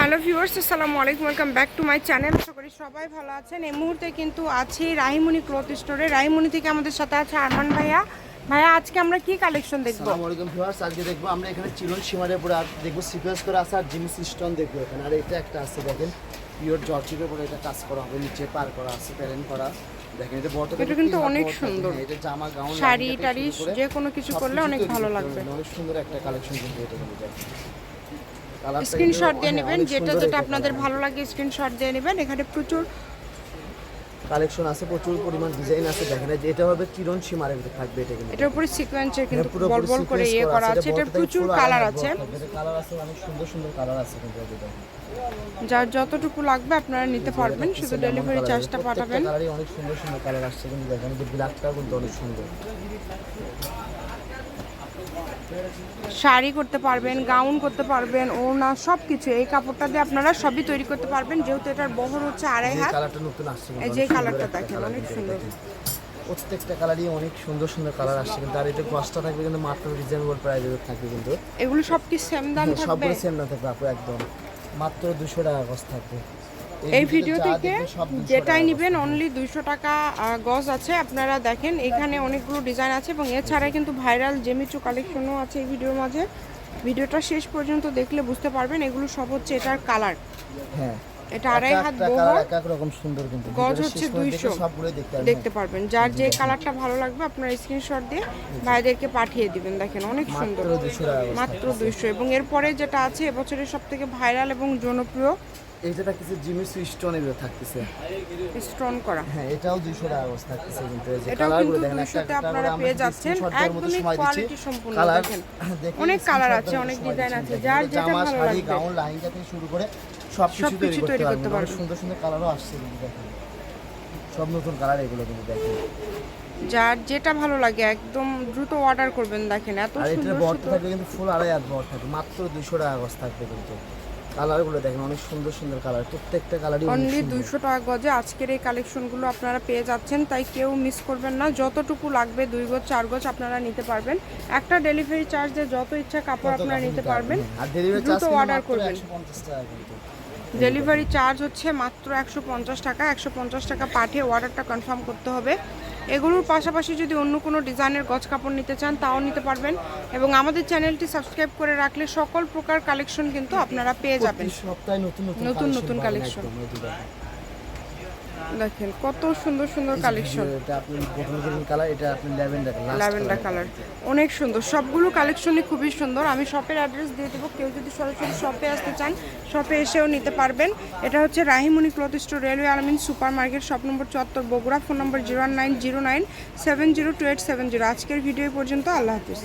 Hello viewers আসসালামু আলাইকুম welcome back to my channel. আশা করি সবাই ভালো আছেন। এই মুহূর্তে কিন্তু আছি রাহিমণি ক্লথ স্টোরে। রাহিমণি থেকে আমাদের সাথে আছে আরমান ভাইয়া। ভাইয়া আজকে আমরা কি কালেকশন দেখব? আসসালামু আলাইকুম ভিউয়ার্স আজকে দেখব আমরা এখানে চিরন সীমারের উপরে আর দেখব সিকোয়েন্স করে আছে আর জিমিস স্টোন দেখব এখানে। আর এটা একটা আছে দেখেন পিওর জর্জিকের উপরে এটা কাজ করা হবে নিচে পার করা আছে প্যারেন্ট করা। দেখেন এটা বড় এটা কিন্তু অনেক সুন্দর। এটা জামা গাউন শাড়ি টাড়ি যে কোনো কিছু করলে অনেক ভালো লাগবে। অনেক সুন্দর একটা কালেকশন কিন্তু এটা দেখেন। স্ক্রিনশট দিয়ে নেবেন হ্যাঁ, যেটা যেটা আপনাদের ভালো লাগে স্ক্রিনশট দিয়ে নেবেন। এখানে প্রচুর কালেকশন আছে প্রচুর পরিমাণ ডিজাইন আছে দেখেন যে এটা হবে চিরন সীমার ভিতরে থাকবে এটা কিন্তু। এটার উপরে সিকোয়েন্সের কিন্তু বল বল করে ইয়ে করা আছে, এটা প্রচুর কালার আছে। কালার আছে অনেক সুন্দর সুন্দর কালার আছে কিন্তু যার যতটুকু লাগবে আপনারা নিতে পারবেন শুধু ডেলিভারি চার্জটা পাঠাবেন। কালারই অনেক সুন্দর সুন্দর কালার আসছে কিন্তু দেখেন যে ব্ল্যাকটাও কিন্তু অনেক সুন্দর। শাড়ি করতে পারবেন গাউন করতে পারবেন ওড়না সব কিছু এই কাপড়টা দিয়ে আপনারা সবই তৈরি করতে পারবেন। যেহেতু এটার বহর হচ্ছে আড়াই হাত নতুন আসছে এই যে কালারটা দেখেন, অনেক সুন্দর। প্রত্যেকটা কালারই অনেক সুন্দর সুন্দর কালার আসছে কিন্তু আর এটা কস্টটা থাকবে কিন্তু মাত্র রিজনেবল প্রাইসে থাকবে কিন্তু। এগুলো সব কি সেম দাম হ্যাঁ, থাকবে? সবগুলো সেম না থাকবে আপু একদম। মাত্র দুশো টাকা কস্ট থাকবে। এই ভিডিও থেকে 200 যেটাই নেবেন অনলি দুইশো টাকা গজ আছে। আপনারা দেখেন এখানে অনেকগুলো ডিজাইন আছে এবং এছাড়া কিন্তু ভাইরাল জেমিচু কালেকশনও আছে এই ভিডিওর মাঝে। ভিডিওটা শেষ পর্যন্ত দেখলে বুঝতে পারবেন এগুলো সব হচ্ছে এটার কালার হ্যাঁ। এটা আড়াই হাত রকম সুন্দর কিন্তু। গজ হচ্ছে শেষ পর্যন্ত দেখে 200 দেখতে পারবেন। যার যে কালারটা ভালো লাগবে আপনারা স্ক্রিনশট দিয়ে ভাইদেরকে পাঠিয়ে দিবেন। দেখেন অনেক সুন্দর। মাত্র দুশো টাকা করে। মাত্র দুইশো। এবং এরপরে যেটা আছে এবছরের সব থেকে ভাইরাল এবং জনপ্রিয় এইটা থাকতেছে জিমি সুইস্টন এগুলো থাকতেছে। স্টোন করা। হ্যাঁ এটাও দুশো টাকা করে থাকতেছে কিন্তু এই যে কালারগুলো দেখেন একটা 200 আপনারা পেয়ে যাচ্ছেন। একদমই কোয়ালিটি সম্পূর্ণ কালার দেখেন। অনেক কালার আছে অনেক ডিজাইন আছে। যার এটা যেটা জামা ভালো লাগবে। গাউন লাইনটা থেকে শুরু করে সব কিছু তৈরি করতে পারবেন। সুন্দর সুন্দর কালারও আসছে কিন্তু দেখেন। সব নতুন কালার এগুলো কিন্তু দেখেন। যার যেটা ভালো লাগে একদম দ্রুত অর্ডার করবেন দেখেন। এত আর সুন্দর সুন্দর। থাকবে কিন্তু ফুল আড়াই হাত বর থাকবে। মাত্র দুশো টাকা গজ থাকবে কিন্তু। কালারগুলো দেখেন অনেক সুন্দর সুন্দর কালার প্রত্যেকটা কালারই অনলি। দুইশো টাকা গজে আজকের এই কালেকশনগুলো আপনারা পেয়ে যাচ্ছেন তাই কেউ মিস করবেন না। যতটুকু লাগবে দুই গজ চার গজ আপনারা নিতে পারবেন। একটা ডেলিভারি চার্জ দিয়ে যত ইচ্ছা কাপড় আপনারা নিতে পারবেন। আর ডেলিভারি দ্রুত order করবেন। ডেলিভারি চার্জ হচ্ছে মাত্র একশো পঞ্চাশ টাকা একশো পঞ্চাশ টাকা পাঠিয়ে অর্ডারটা কনফার্ম করতে হবে। এগুলোর পাশাপাশি যদি অন্য কোনো ডিজাইনের গজ কাপড় নিতে চান তাও নিতে পারবেন। এবং আমাদের চ্যানেলটি সাবস্ক্রাইব করে রাখলে সকল প্রকার কালেকশন কিন্তু আপনারা পেয়ে যাবেন। সপ্তাহে নতুন নতুন নতুন নতুন পাবেন collection। একদম, এই যে দেখেন। কত সুন্দর সুন্দর কালেকশন এটা আপনি গ্রিন কালার এটা আপনি ল্যাভেন্ডার ল্যাভেন্ডার কালার অনেক সুন্দর। সবগুলো কালেকশনই খুবই সুন্দর। আমি শপের অ্যাড্রেস দিয়ে দেবো। কেউ যদি সরাসরি শপে আসতে চান শপে এসেও নিতে পারবেন। এটা হচ্ছে Rahimoni cloth store railway Alamin super market shop number চুয়াত্তর Bogura phone number zero nine zero nine seven zero two eight seven zero আজকের ভিডিও পর্যন্ত। আল্লাহ হাফিজ।